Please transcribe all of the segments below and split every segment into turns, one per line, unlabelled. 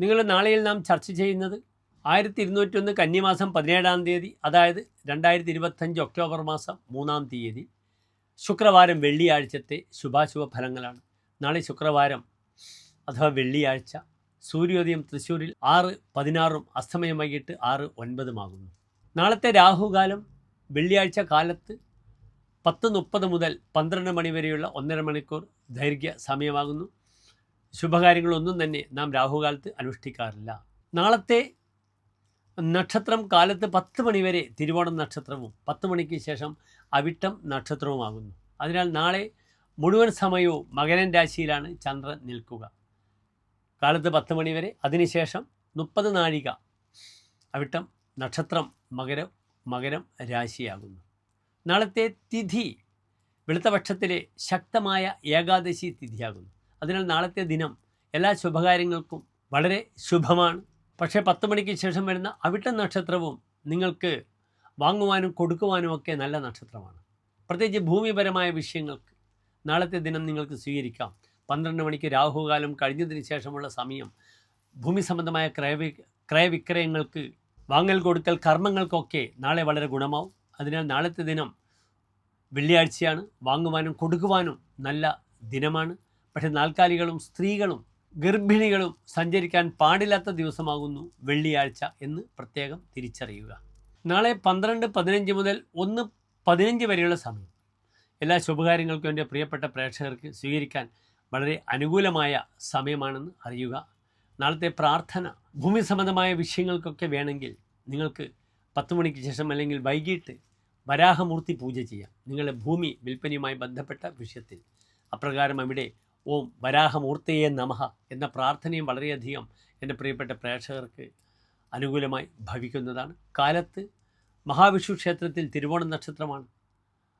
നിങ്ങൾ നാളെയിൽ നാം ചർച്ച ചെയ്യുന്നത് ആയിരത്തി ഇരുന്നൂറ്റൊന്ന് കന്നിമാസം പതിനേഴാം തീയതി അതായത് രണ്ടായിരത്തി ഇരുപത്തഞ്ച് ഒക്ടോബർ മാസം മൂന്നാം തീയതി. ശുക്രവാരം വെള്ളിയാഴ്ചത്തെ ശുഭാശുഭ ഫലങ്ങളാണ്. നാളെ ശുക്രവാരം അഥവാ വെള്ളിയാഴ്ച സൂര്യോദയം തൃശ്ശൂരിൽ ആറ് പതിനാറും അസ്തമയം വൈകിട്ട് ആറ് ഒൻപതുമാകുന്നു നാളത്തെ രാഹുകാലം വെള്ളിയാഴ്ച കാലത്ത് പത്ത് മുപ്പത് മുതൽ പന്ത്രണ്ട് മണി വരെയുള്ള ഒന്നര മണിക്കൂർ ദൈർഘ്യ സമയമാകുന്നു. ശുഭകാര്യങ്ങളൊന്നും തന്നെ നാം രാഹുകാലത്ത് അനുഷ്ഠിക്കാറില്ല. നാളത്തെ നക്ഷത്രം കാലത്ത് പത്ത് മണിവരെ തിരുവോണം നക്ഷത്രവും പത്ത് മണിക്ക് ശേഷം അവിട്ടം നക്ഷത്രവുമാകുന്നു. അതിനാൽ നാളെ മുഴുവൻ സമയവും മകരൻ രാശിയിലാണ് ചന്ദ്രൻ നിൽക്കുക. കാലത്ത് പത്ത് മണിവരെ അതിനുശേഷം മുപ്പത് നാഴിക അവിട്ടം നക്ഷത്രം മകരം മകരം രാശിയാകുന്നു. നാളത്തെ തിഥി വെളുത്തപക്ഷത്തിലെ ശക്തമായ ഏകാദശി തിഥിയാകുന്നു. അതിനാൽ നാളത്തെ ദിനം എല്ലാ ശുഭകാര്യങ്ങൾക്കും വളരെ ശുഭമാണ്. പക്ഷേ പത്ത് മണിക്ക് ശേഷം വരുന്ന അവിട്ട നക്ഷത്രവും നിങ്ങൾക്ക് വാങ്ങുവാനും കൊടുക്കുവാനും ഒക്കെ നല്ല നക്ഷത്രമാണ്. പ്രത്യേകിച്ച് ഭൂമിപരമായ വിഷയങ്ങൾക്ക് നാളത്തെ ദിനം നിങ്ങൾക്ക് സ്വീകരിക്കാം. പന്ത്രണ്ട് മണിക്ക് രാഹുകാലം കഴിഞ്ഞതിന് ശേഷമുള്ള സമയം ഭൂമി സംബന്ധമായ ക്രയവി ക്രയവിക്രയങ്ങൾക്ക് വാങ്ങൽ കൊടുക്കൽ കർമ്മങ്ങൾക്കൊക്കെ നാളെ വളരെ ഗുണമാവും. അതിനാൽ നാളത്തെ ദിനം വെള്ളിയാഴ്ചയാണ്. വാങ്ങുവാനും കൊടുക്കുവാനും നല്ല ദിനമാണ്. പക്ഷേ നാൽക്കാലികളും സ്ത്രീകളും ഗർഭിണികളും സഞ്ചരിക്കാൻ പാടില്ലാത്ത ദിവസമാകുന്നു വെള്ളിയാഴ്ച എന്ന് പ്രത്യേകം തിരിച്ചറിയുക. നാളെ പന്ത്രണ്ട് പതിനഞ്ച് മുതൽ ഒന്ന് പതിനഞ്ച് വരെയുള്ള സമയം. എല്ലാ ശുഭകാര്യങ്ങൾക്കും എന്റെ പ്രിയപ്പെട്ട പ്രേക്ഷകർക്ക് സ്വീകരിക്കാൻ വളരെ അനുകൂലമായ സമയമാണെന്ന് അറിയുക. നാളത്തെ പ്രാർത്ഥന ഭൂമി സംബന്ധമായ വിഷയങ്ങൾക്കൊക്കെ വേണമെങ്കിൽ നിങ്ങൾക്ക് പത്ത് മണിക്ക് ശേഷം അല്ലെങ്കിൽ വൈകിട്ട് വരാഹമൂർത്തി പൂജ ചെയ്യാം. നിങ്ങളുടെ ഭൂമി വിൽപ്പനയുമായി ബന്ധപ്പെട്ട വിഷയത്തിൽ. അപ്രകാരം അവിടെ ഓം വരാഹമൂർത്തയെ നമഹ എന്ന പ്രാർത്ഥനയും വളരെയധികം എന്റെ പ്രിയപ്പെട്ട പ്രേക്ഷകർക്ക് അനുകൂലമായി ഭവിക്കുന്നതാണ്. കാലത്ത് മഹാവിഷ്ണു ക്ഷേത്രത്തിൽ തിരുവോണ നക്ഷത്രമാണ്.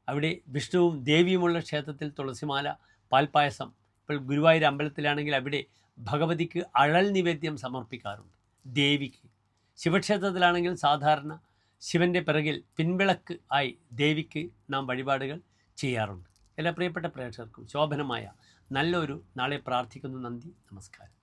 അവിടെ വിഷ്ണുവും ദേവിയുമുള്ള ക്ഷേത്രത്തിൽ തുളസിമാല പാൽപ്പായസം ഇപ്പോൾ ഗുരുവായൂർ അമ്പലത്തിലാണെങ്കിൽ അവിടെ ഭഗവതിക്ക് അഴൽ നിവേദ്യം സമർപ്പിക്കാറുണ്ട് ദേവിക്ക്. ശിവക്ഷേത്രത്തിലാണെങ്കിൽ സാധാരണ ശിവന്റെ പിറകിൽ പിൻവിളക്ക് ആയി ദേവിക്ക് നാം വഴിപാടുകൾ ചെയ്യാറുണ്ട്. എല്ലാ പ്രിയപ്പെട്ട പ്രേക്ഷകർക്കും ശോഭനമായ നല്ലൊരു നാളെ പ്രാർത്ഥിക്കുന്നു നന്ദി നമസ്കാരം.